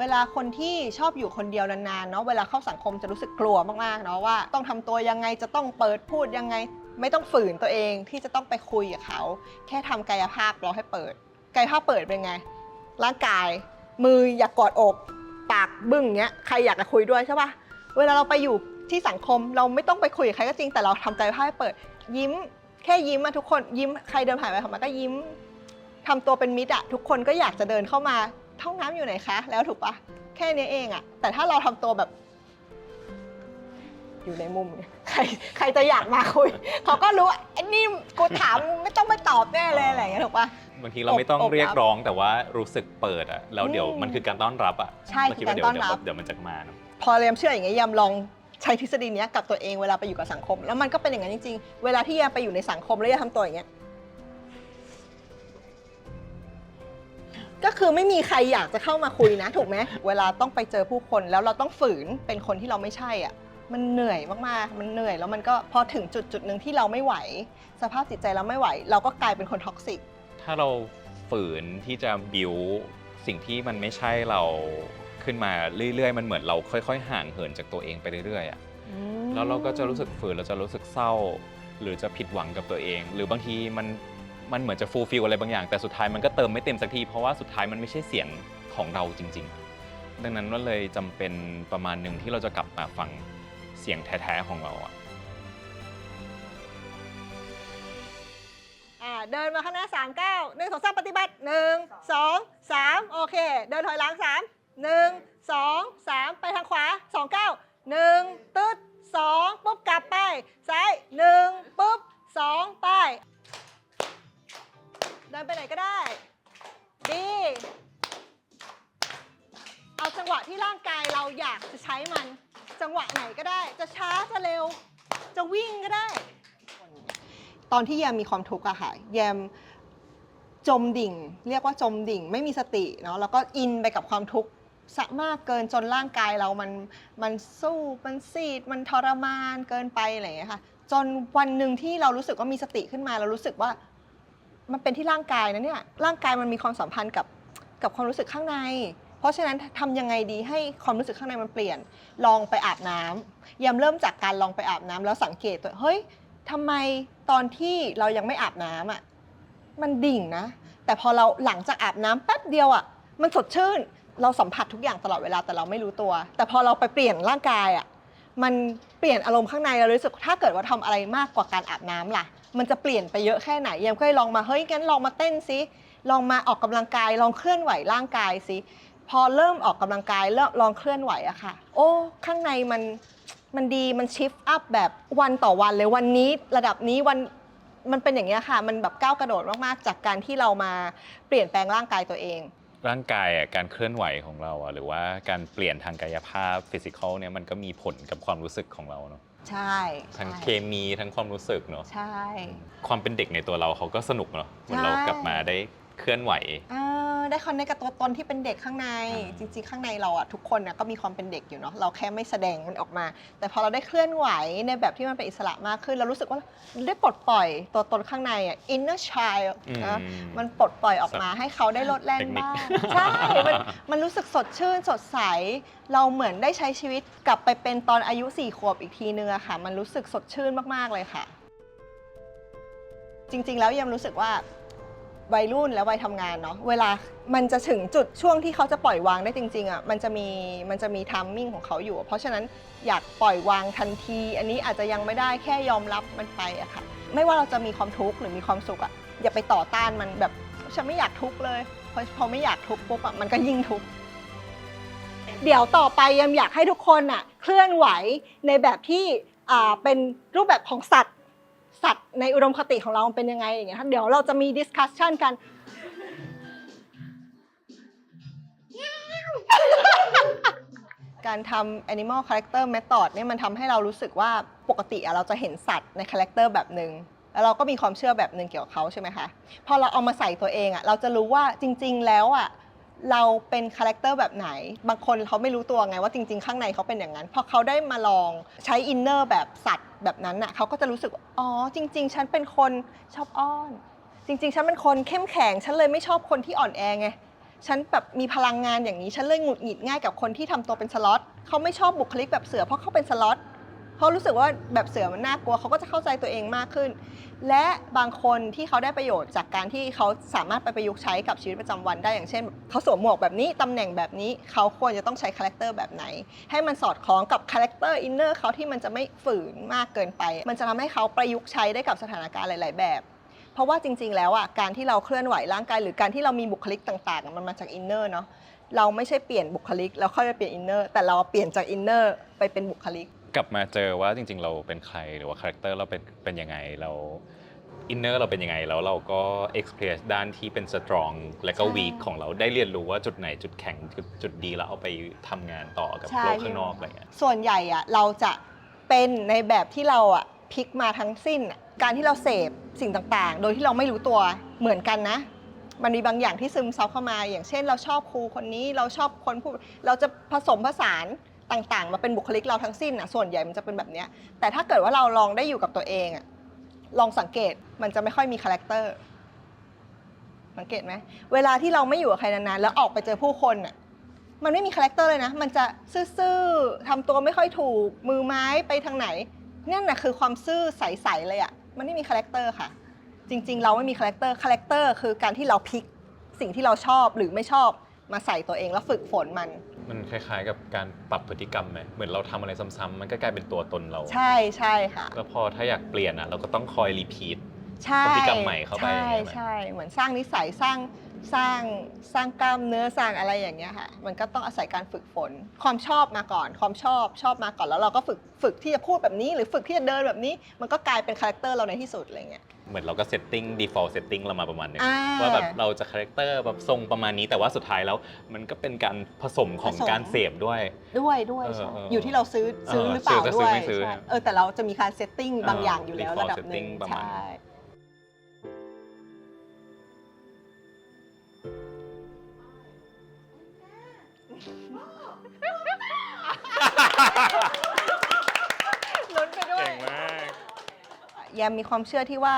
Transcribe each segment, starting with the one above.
เวลาคนที่ชอบอยู่คนเดียวนานๆเนาะเวลาเข้าสังคมจะรู้สึกกลัวมากๆเนาะว่าต้องทำตัวยังไงจะต้องเปิดพูดยังไง ไม่ต้องฝืนตัวเองที่จะต้องไปคุยกับเขา แค่ทำกายภาพเราให้เปิด กายภาพเปิดเป็นไง ร่างกาย มืออยากกอดอกปากบึ้งเงี้ยใครอยากจะคุยด้วยใช่ปะเวลาเราไปอยู่ที่สังคมเราไม่ต้องไปคุยกับใครก็จริงแต่เราทำกายภาพให้เปิด ยิ้ม แค่ยิ้มอะทุกคนยิ้มใครเดินผ่านไปผ่านมาก็ยิ้มทำตัวเป็นมิตรอะทุกคนก็อยากจะเดินเข้ามา ห้องน้ำอยู่ไหนคะ แล้วถูกปะแค่นี้เองอะแต่ถ้าเราทำตัวแบบ อยู่ในมุมเนี่ยใครใครจะอยากมาคุย เขาก็รู้ว่าไอ้นี่กูถามไม่ต้องไม่ตอบแน่เลยอะไรอย่างเงี้ยถูกปะ บางทีเราไม่ต้องอบเรียกรับร้องแต่ว่ารู้สึกเปิดอะแล้วเดี๋ยวอืมมันคือการต้อนรับอะใช่เราคิดว่าคือเดี๋ยการวต้อนเดี๋ยวรับเดี๋ยวมันจะมาเนอะพอเรียมเชื่ออย่างเงี้ยยามลองใช้ทฤษฎีเนี้ยกับตัวเองเวลาไปอยู่กับสังคม แล้วมันก็เป็นอย่างนั้นจริงๆ เวลาที่ยามไปอยู่ในสังคมแล้วยามทำตัวอย่างเงี้ย ก็คือไม่มีใครอยากจะเข้ามาคุยนะ ถูกไหมเวลาต้องไปเจอผู้คนแล้วเราต้องฝืนเป็นคนที่เราไม่ใช่อะมันเหนื่อยมากๆ มันเหนื่อยแล้วมันก็พอถึงจุดจุดหนึ่งที่เราไม่ไหว สภาพจิตใจเราไม่ไหว เราก็กลายเป็นคนท็อกซิก ถ้าเราฝืนที่จะบิวสิ่งที่มันไม่ใช่เราขึ้นมาเรื่อยๆ มันเหมือนเราค่อย ๆ ห่างเหินจากตัวเองไปเรื่อยๆอะแล้วเราก็จะรู้สึกฝืนเราจะรู้สึกเศร้า หรือจะผิดหวังกับตัวเอง หรือบางทีมัน มันเหมือนจะฟูลฟิลอะไรบางอย่าง แต่สุดท้ายมันก็เติมไม่เต็มสักที เพราะว่าสุดท้ายมันไม่ใช่เสียงของเราจริง ๆ ดังนั้นก็เลยจำเป็นประมาณหนึ่งที่เราจะกลับมาฟังเสียงแท้ๆของเราอะ อ่าเดินมาข้างหน้าสามเก้าหนึ่งสองสามปฏิบัติหนึ่งสองสามโอเค เดินถอยหลังสามหนึ่งสองสามไปทางขวาสองเก้าหนึ่งตึ๊ดสองปุ๊บกลับไปซ้ายหนึ่งปุ๊บสองไป เดินไปไหนก็ได้ ดี เอาจังหวะที่ร่างกายเราอยากจะใช้มัน จังหวะไหนก็ได้ จะช้าจะเร็ว จะวิ่งก็ได้ ตอนที่แยมมีความทุกข์อะค่ะ แยมจมดิ่ง เรียกว่าจมดิ่ง ไม่มีสติเนาะแล้วก็อินไปกับความทุกข์สะมากเกินจนร่างกายเรามันมันสู้มันซีดมันทรมานเกินไปอะไรอย่างเงี้ยค่ะ จนวันหนึ่งที่เรารู้สึกว่ามีสติขึ้นมา เรารู้สึกว่า มันเป็นที่ร่างกายนะเนี่ยร่างกายมันมีความสัมพันธ์กับกับความรู้สึกข้างใน เพราะฉะนั้นทำยังไงดีให้ความรู้สึกข้างในมันเปลี่ยน ลองไปอาบน้ำยามเริ่มจากการลองไปอาบน้ำแล้วสังเกตตัวเฮ้ยทำไมตอนที่เรายังไม่อาบน้ำอะมันดิ่งนะ แต่พอเราหลังจากอาบน้ำแป๊บเดียวอะมันสดชื่นเราสัมผัสทุกอย่างตลอดเวลาแต่เราไม่รู้ตัว แต่พอเราไปเปลี่ยนร่างกายอะมันเปลี่ยนอารมณ์ข้างในเรารู้สึกถ้าเกิดว่าทำอะไรมากกว่าการอาบน้ำล่ะ มันจะเปลี่ยนไปเยอะแค่ไหนยามเลยลองมาเฮ้ยงั้นลองมาเต้นซิลองมาออกกำลังกาย ลองเคลื่อนไหวร่างกายซิพอเริ่มออกกำลังกายเริ่มลองเคลื่อนไหวอะค่ะ โอ้ข้างในมันมันดีมันชิฟอัพแบบวันต่อวันเลยวันนี้ระดับนี้วันมันเป็นอย่างเงี้ยค่ะ มันแบบก้าวกระโดดมากๆ จากการที่เรามาเปลี่ยนแปลงร่างกายตัวเอง ร่างกายอะการเคลื่อนไหวของเราอะหรือว่าการเปลี่ยนทางกายภาพฟิสิกอลเนี่ยมันก็มีผลกับความรู้สึกของเราเนาะ ใช่ทั้งใช่เคมีทั้งความรู้สึกเนาะใช่ ความเป็นเด็กในตัวเราเขาก็สนุกเนาะเหมือนเราใช่กลับมาได้เคลื่อนไหวอ่า ได้คอนเนคกับตัวตนที่เป็นเด็กข้างในอ่าจริง ๆ ข้างในเราอะทุกคนนะก็มีความเป็นเด็กอยู่เนาะเราแค่ไม่แสดงมันออกมา แต่พอเราได้เคลื่อนไหวในแบบที่มันเป็นอิสระมากขึ้น เรารู้สึกว่าได้ปลดปล่อยตัวตนข้างในอะ inner child อืมนะมันปลดปล่อยออกมาให้เขาได้ลดแล่นเทคนิคบ้างใช่มันมันรู้สึกสดชื่นสดใส เราเหมือนได้ใช้ชีวิตกลับไปเป็นตอนอายุ4ขวบอีกทีนึงอะค่ะ มันรู้สึกสดชื่นมากๆเลยค่ะ จริง ๆ แล้วยังรู้สึกว่า วัยรุ่นและวัยทำงานเนาะเวลามันจะถึงจุดช่วงที่เขาจะปล่อยวางได้จริงๆอะมันจะมีมันจะมีทัมมิ่งของเขาอยู่ เพราะฉะนั้นอยากปล่อยวางทันที อันนี้อาจจะยังไม่ได้แค่ยอมรับมันไปอะค่ะ ไม่ว่าเราจะมีความทุกข์หรือมีความสุขอะอย่าไปต่อต้านมันแบบฉันไม่อยากทุกข์เลยพราะพอไม่อยากทุกข์ปุ๊บอะมันก็ยิ่งทุกข์เดี๋ยวต่อไปยังอยากให้ทุกคนอะเคลื่อนไหวในแบบที่อ่าเป็นรูปแบบของสัตว์ัตว์ในอุดมคติของเราเป็นยังไงอย่างเงี้ยเดี๋ยวเราจะมีดิสคัชชันกันการทำ animal character method เนี่ยมันทำให้เรารู้สึกว่าปกติอะเราจะเห็นสัตว์ในคาแรคเตอร์แบบหนึ่งแล้วเราก็มีความเชื่อแบบหนึ่งเกี่ยวกับเขาใช่ไหมคะ พอเราเอามาใส่ตัวเองอะเราจะรู้ว่าจริง ๆ แล้วอะ เราเป็นคาแรคเตอร์แบบไหน บางคนเขาไม่รู้ตัวไงว่าจริง ๆ ข้างในเขาเป็นอย่างนั้น พอเขาได้มาลองใช้อินเนอร์แบบสัตว์แบบนั้นอะเขาก็จะรู้สึกว่าอ๋อจริง ๆ ฉันเป็นคนชอบอ้อน จริง ๆ ฉันเป็นคนเข้มแข็ง ฉันเลยไม่ชอบคนที่อ่อนแอไงฉันแบบมีพลังงานอย่างนี้ ฉันเลยหงุดหงิดง่ายกับคนที่ทำตัวเป็นสล็อตเขาไม่ชอบบุคลิกแบบเสือเพราะเขาเป็นสล็อต เขารู้สึกว่าแบบเสือมันน่ากลัวเขาก็จะเข้าใจตัวเองมากขึ้น และบางคนที่เขาได้ประโยชน์จากการที่เขาสามารถไปประยุกต์ใช้กับชีวิตประจำวันได้อย่างเช่นเขาสวมหมวกแบบนี้ตำแหน่งแบบนี้เขาควรจะต้องใช้คาแรคเตอร์แบบไหน ให้มันสอดคล้องกับคาแรคเตอร์อินเนอร์เขาที่มันจะไม่ฝืนมากเกินไป มันจะทำให้เขาประยุกต์ใช้ได้กับสถานการณ์หลาย ๆ แบบเพราะว่าจริง ๆ แล้วอะการที่เราเคลื่อนไหวร่างกายหรือการที่เรามีบุคลิกต่างๆ มันมาจากอินเนอร์เนาะเราไม่ใช่เปลี่ยนบุคลิก แล้วค่อยไปเปลี่ยนอินเนอร์แต่เราเปลี่ยนจากอินเนอร์ไปเป็นบุคลิก กลับมาเจอว่าจริง ๆ เราเป็นใครหรือว่าคาแรคเตอร์เราเป็นเป็นยังไงเราอินเนอร์เราเป็นยังไงแล้วเราก็เอ็กเพรสด้านที่เป็นสตรองและก็ใช่วีคของเราได้เรียนรู้ว่าจุดไหนจุดแข็งจุดจุดดีแล้วเอาไปทำงานต่อกับใช่ โลกข้างนอกอะไรเงี้ย ส่วนใหญ่อะเราจะเป็นในแบบที่เราอะพลิกมาทั้งสิ้นอะการที่เราเสพสิ่งต่างๆ โดยที่เราไม่รู้ตัวเหมือนกันนะ มันมีบางอย่างที่ซึมซับเข้ามา อย่างเช่น เราชอบครูคนนี้เราชอบคนพูดเราจะผสมผสาน ต่างๆ มาเป็นบุคลิกเราทั้งสิ้นอะส่วนใหญ่มันจะเป็นแบบเนี้ยแต่ถ้าเกิดว่าเราลองได้อยู่กับตัวเองอะลองสังเกตมันจะไม่ค่อยมีคาแรคเตอร์สังเกตไหมเวลาที่เราไม่อยู่กับใครนานๆแล้วออกไปเจอผู้คนอะมันไม่มีคาแรคเตอร์เลยนะ มันจะซื่อๆทำตัวไม่ค่อยถูก มือไม้ไปทางไหนนั่นน่ะคือความซื่อใสๆเลยอะมันไม่มีคาแรคเตอร์ค่ะ จริง ๆ เราไม่มีคาแรคเตอร์คาแรคเตอร์คือการที่เราพลิกสิ่งที่เราชอบหรือไม่ชอบมาใส่ตัวเองแล้วฝึกฝนมัน มันคล้ายๆ กับการปรับพฤติกรรมไหมเหมือนเราทำอะไรซ้ำๆมันก็กลายเป็นตัวตนเรา ใช่ใช่ค่ะ แล้วพอถ้าอยากเปลี่ยนอะเราก็ต้องคอยรีพีท ใช่พฤติกรรมใหม่เข้าไปใช่ใช่ไหม ใช่เหมือนสร้างนิสัยสร้างสร้างสร้างกล้ามเนื้อสร้างอะไรอย่างเงี้ยค่ะ มันก็ต้องอาศัยการฝึกฝน ความชอบมาก่อน ความชอบชอบมาก่อนแล้วเราก็ฝึกฝึกที่จะพูดแบบนี้ หรือฝึกที่จะเดินแบบนี้ มันก็กลายเป็นคาแรคเตอร์เราในที่สุดอะไรเงี้ย เหมือนเราก็เซตติ้ง default setting เรามาประมาณหนึงอ่าว่าแบบเราจะคาแรคเตอร์แบบทรงประมาณนี้ แต่ว่าสุดท้ายแล้วมันก็เป็นการผสมของผสม การเสพด้วย ด้วยด้วยเออใช่เอออยู่ที่เราซื้อซื้อเออหรือเปล่าซื้อจะด้ซื้วอยไม่ซื้อใช่เออแต่เราจะมีการเซตติ้งบางอย่างอยู่แล้ว default ระดับหนึ่ง setting ประมาณ ใช่ ลุ้นไปด้วย เก่งมาก แยมมีความเชื่อที่ว่า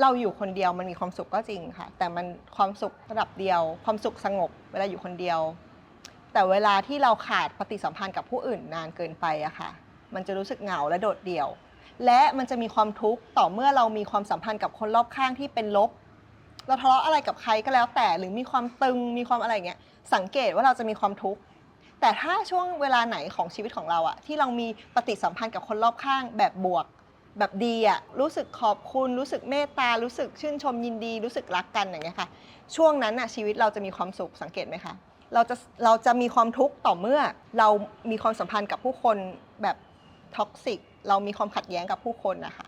เราอยู่คนเดียวมันมีความสุขก็จริงค่ะ แต่มันความสุขระดับเดียว ความสุขสงบ เวลาอยู่คนเดียว แต่เวลาที่เราขาดปฏิสัมพันธ์กับผู้อื่นนานเกินไปอะค่ะ มันจะรู้สึกเหงาและโดดเดี่ยว และมันจะมีความทุกข์ต่อเมื่อเรามีความสัมพันธ์กับคนรอบข้างที่เป็นลบ เราทะเลาะอะไรกับใครก็แล้วแต่หรือมีความตึงมีความอะไรเงี้ยสังเกตว่าเราจะมีความทุกข์แต่ถ้าช่วงเวลาไหนของชีวิตของเราอะที่เรามีปฏิสัมพันธ์กับคนรอบข้างแบบบวก แบบดีอะรู้สึกขอบคุณ รู้สึกเมตตา รู้สึกชื่นชมยินดี รู้สึกรักกันอย่างเงี้ยค่ะ ช่วงนั้นอะชีวิตเราจะมีความสุขสังเกตไหมคะ เราจะเราจะมีความทุกข์ต่อเมื่อ เรามีความสัมพันธ์กับผู้คนแบบท็อกซิก เรามีความขัดแย้งกับผู้คนนะคะ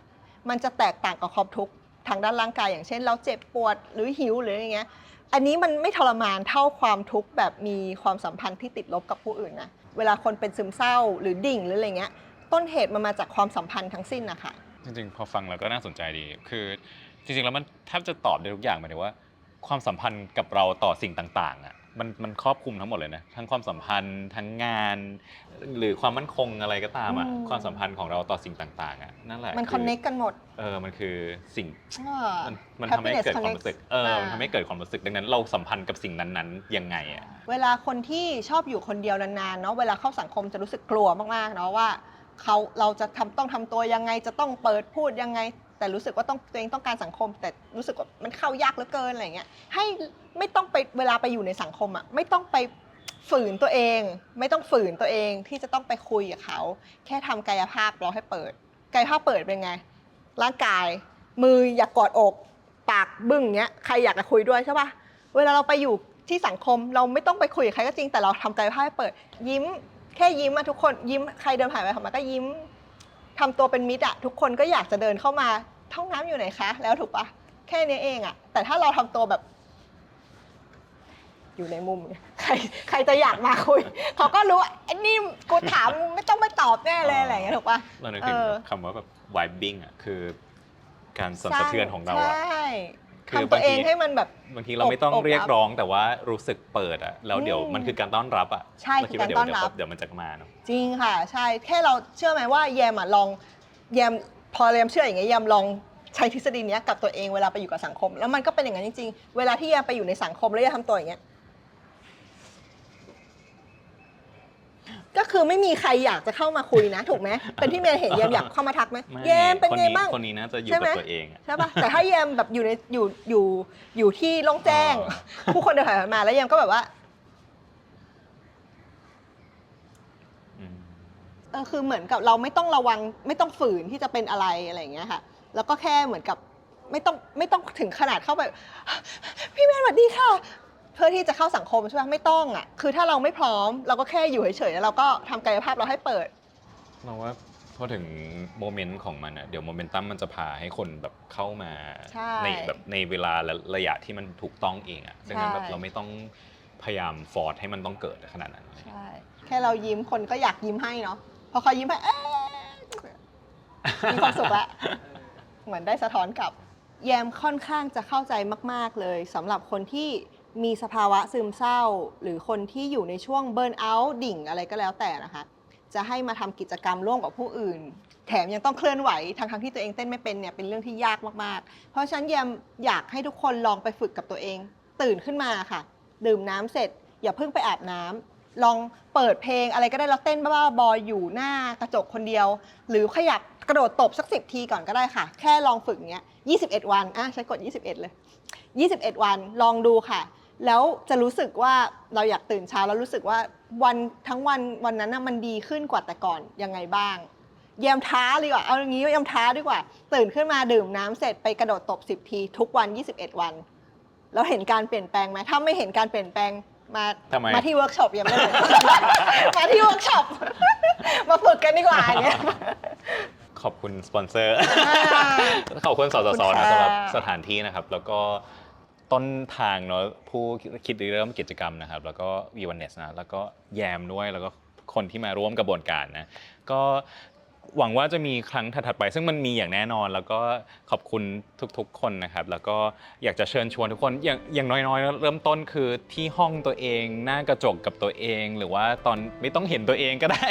มันจะแตกต่างกับความทุกข์ทางด้านร่างกาย อย่างเช่น เราเจ็บปวดหรือหิวหรืออะไรเงี้ย อันนี้มันไม่ทรมานเท่าความทุกข์แบบมีความสัมพันธ์ที่ติดลบกับผู้อื่นนะ เวลาคนเป็นซึมเศร้าหรือดิ่งหรืออะไรเงี้ย ต้นเหตุมันมาจากความสัมพันธ์ทั้งสิ้นนะคะจริงๆ พอฟังแล้วก็น่าสนใจดี คือจริงๆ แล้วมันแทบจะตอบได้ทุกอย่างหมายถึงว่า ความสัมพันธ์กับเราต่อสิ่งต่างๆอะมันมันครอบคลุมทั้งหมดเลยนะทั้งความสัมพันธ์ทั้งงาน หรือความมั่นคงอะไรก็ตามอะอืมความสัมพันธ์ของเราต่อสิ่งต่างๆอะนั่นแหละมันคอนเน็กกันหมดเออมันคือสิ่งอ่ามันมันทำให้ Happiness เกิดความรู้สึก connects เอออ่ามัมันทำให้เกิดความรู้สึกดังนั้น เราสัมพันธ์กับสิ่งนั้นๆยังไงอะเวลาคนที่ชอบอยู่คนเดียวนานๆเนาะเวลาเข้าสังคมจะรู้สึกกลัวมากๆเนาะว่า เขาเราจะทำต้องทำตัวยังไงจะต้องเปิดพูดยังไง แต่รู้สึกว่าต้องตัวเองต้องการสังคม แต่รู้สึกว่ามันเข้ายากเหลือเกินอะไรเงี้ยให้ไม่ต้องไปเวลาไปอยู่ในสังคมอะไม่ต้องไปฝืนตัวเอง ไม่ต้องฝืนตัวเองที่จะต้องไปคุยกับเขา แค่ทำกายภาพเราให้เปิด กายภาพเปิดเป็นไง ร่างกาย มืออย่ากกอดอก ปากบึ้งเงี้ยใครอยากจะคุยด้วยใช่ปะเวลาเราไปอยู่ที่สังคมเราไม่ต้องไปคุยกับใครก็จริงแต่เราทำกายภาพให้เปิด ยิ้ม แค่ยิ้มอะทุกคนยิ้มใครเดินผ่านไปผ่านมาก็ยิ้มทำตัวเป็นมิตรอะทุกคนก็อยากจะเดินเข้ามาห้องน้ำอยู่ไหนคะ แล้วถูกปะแค่นี้เองอะแต่ถ้าเราทำตัวแบบ อยู่ในมุมเนี่ยใครใครจะอยากมาคุยเขาก็รู้ว่าไอ้นี่กูถามไม่ต้องไม่ตอบแน่เลยอะไรอย่างเงี้ยถูกปะเรานึกถึงเออคำว่าแบบ vibing อะคือ การสั่นสะเทือนของเราใชอะ่ คือทำตัวเองบางทีให้มันแบบ บางทีเราไม่ต้องอบเรียกรับร้องแต่ว่ารู้สึกเปิดอะแล้วเดี๋ยวอืมมันคือการต้อนรับอะใช่เราคิดว่าคือเดี๋ยวการต้อนเดี๋ยวรับเดี๋ยวมันจะมาเนาะ จริงค่ะ ใช่ แค่เราเชื่อไหมว่าแยมอะลองแยมพอแยมเชื่ออย่างเงี้ยแยมลองใช้ทฤษฎีเนี้ยกับตัวเองเวลาไปอยู่กับสังคม แล้วมันก็เป็นอย่างนั้นจริงๆ เวลาที่แยมไปอยู่ในสังคมแล้วแยมทำตัวอย่างเงี้ย ก็คือไม่มีใครอยากจะเข้ามาคุยนะ ถูกไหมเป็นพี่เมย์เห็นแยมอยากเข้ามาทักไหมไม่แยมเป็นไงคบ้าง คนนี้น่าจะอยู่ใช่ไหม กับตัวเองอะ ใช่ปะแต่ถ้าแยมแบบอยู่ในอยู่อยู่อยู่ที่โล่งแจ้งผู้คนเดินผ่านมาแล้วแยมก็แบบว่าอืมเออคือเหมือนกับเราไม่ต้องระวังไม่ต้องฝืนที่จะเป็นอะไรอะไรอย่างเงี้ยค่ะ แล้วก็แค่เหมือนกับไม่ต้องไม่ต้องถึงขนาดเข้าไป พี่แมนสวัสดีค่ะ เพื่อที่จะเข้าสังคมใช่ไหมไม่ต้องอะคือถ้าเราไม่พร้อมเราก็แค่อยู่เฉยๆแล้วเราก็ทำกายภาพเราให้เปิด เราว่าพอถึงโมเมนต์ของมันอะเดี๋ยวโมเมนตัมมันจะพาให้คนแบบเข้ามาใช่แบบในเวลาและระยะที่มันถูกต้องเองอะดังนั้นแบบใช่เราไม่ต้องพยายามฟอร์สให้มันต้องเกิดขนาดนั้น ใช่แค่เรายิ้มคนก็อยากยิ้มให้เนาะพอเขายิ้มให้เอ๊ะมีความสุขละ เหมือนได้สะท้อนกลับ แยมค่อนข้างจะเข้าใจมาก ๆ เลยสำหรับคนที่ มีสภาวะซึมเศร้า หรือคนที่อยู่ในช่วงเบิร์นเอาท์ดิ่งอะไรก็แล้วแต่นะคะ จะให้มาทำกิจกรรมร่วมกับผู้อื่น แถมยังต้องเคลื่อนไหวทั้งๆที่ตัวเองเต้นไม่เป็นเนี่ยเป็นเรื่องที่ยากมากๆ เพราะฉะนั้นแยมอยากให้ทุกคนลองไปฝึกกับตัวเอง ตื่นขึ้นมาค่ะ ดื่มน้ำเสร็จ อย่าเพิ่งไปอาบน้ำลองเปิดเพลงอะไรก็ได้แล้วเต้นบ้าๆบอๆอยู่หน้ากระจกคนเดียว หรือขยับกระโดดตบสักสิบทีก่อนก็ได้ค่ะ แค่ลองฝึกเนี้ย21 วันอะใช้กด 21 เลย 21 วันลองดูค่ะ แล้วจะรู้สึกว่าเราอยากตื่นเช้าแล้วรู้สึกว่าวันทั้งวันวันนั้นน่ะมันดีขึ้นกว่าแต่ก่อนยังไงบ้างแยมท้าดีกว่า เอาอย่างนี้แยมท้าดีกว่า ตื่นขึ้นมาดื่มน้ำเสร็จไปกระโดดตบ 10 ที ทุกวัน 21 วัน แล้วเห็นการเปลี่ยนแปลงไหมถ้าไม่เห็นการเปลี่ยนแปลงมาทำไมมาที่เวิร์กช็อปยังไม่เลยมาที่เวิร์กช็อปมาฝึกกันดีกว่าอย่างเงี้ยขอบคุณสปอนเซอร์อ่าขอบคุณสสสขอบคุณนะค่ะสำหรับสถานที่นะครับ แล้วก็ ต้นทางเนาะผู้คิดริเริ่มกิจกรรมนะครับ แล้วก็วีวันเนสนะแล้วก็แยมด้วยแล้วก็คนที่มาร่วมกระบวนการนะก็ หวังว่าจะมีครั้งถัดๆไป ซึ่งมันมีอย่างแน่นอน แล้วก็ขอบคุณทุกๆ คนนะครับ แล้วก็อยากจะเชิญชวนทุกคนอย่างอย่างน้อยๆ เริ่มต้นคือที่ห้องตัวเอง หน้ากระจกกับตัวเอง หรือว่าตอนไม่ต้องเห็นตัวเองก็ได้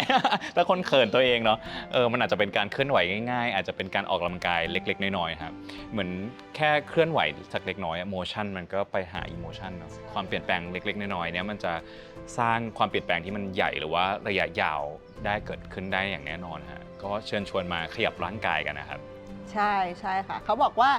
ถ้าคนเขินตัวเองเนาะเออมันอาจจะเป็นการเคลื่อนไหวง่ายๆ อาจจะเป็นการออกกำลังกายเล็ก ๆ น้อยๆครับเหมือนแค่เคลื่อนไหวสักเล็กน้อยโมชั่นมันก็ไปหาอิโมชันเนาะความเปลี่ยนแปลงเล็ก ๆ น้อยๆเนี่ยมันจะสร้างความเปลี่ยนแปลงที่มันใหญ่หรือว่าระยะยาวได้เกิดขึ้นได้อย่างแน่นอนฮะ ก็เชิญชวนมาขยับร่างกายกันนะครับ ใช่ใช่ค่ะ เขาบอกว่า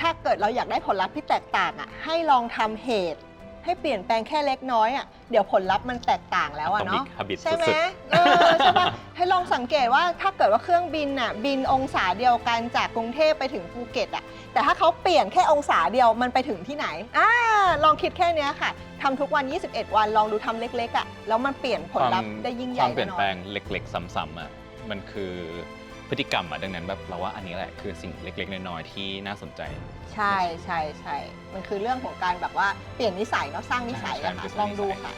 ถ้าเกิดเราอยากได้ผลลัพธ์ที่แตกต่างอะให้ลองทำเหตุ ให้เปลี่ยนแปลงแค่เล็กน้อยอะเดี๋ยวผลลัพธ์มันแตกต่างแล้วอะเนาะ Atomic Habit ใช่ไหมสุด เออใช่ปะให้ลองสังเกตว่าถ้าเกิดว่าเครื่องบินอะบินองศาเดียวกันจากกรุงเทพไปถึงภูเก็ตอะแต่ถ้าเขาเปลี่ยนแค่องศาเดียวมันไปถึงที่ไหนอ่าลองคิดแค่เนี้ยค่ะทำทุกวัน 21 วันลองดูทำเล็กๆอะแล้วมันเปลี่ยนผลลัพธ์ได้ยิ่งใหคญ่วามเปลี่ยนแน่นอแปลนงเล็กๆซ้ำๆอะ มันคือพฤติกรรมอะดังนั้นแบบเราว่าอันนี้แหละคือสิ่งเล็ก ๆ น้อยๆที่น่าสนใจ ใช่ใช่ใช่มันคือเรื่องของการแบบว่าเปลี่ยนนิสัยเนาะสร้างนิสัยอะใช่ค่ะใช่ลองดูนิสัยค่ะ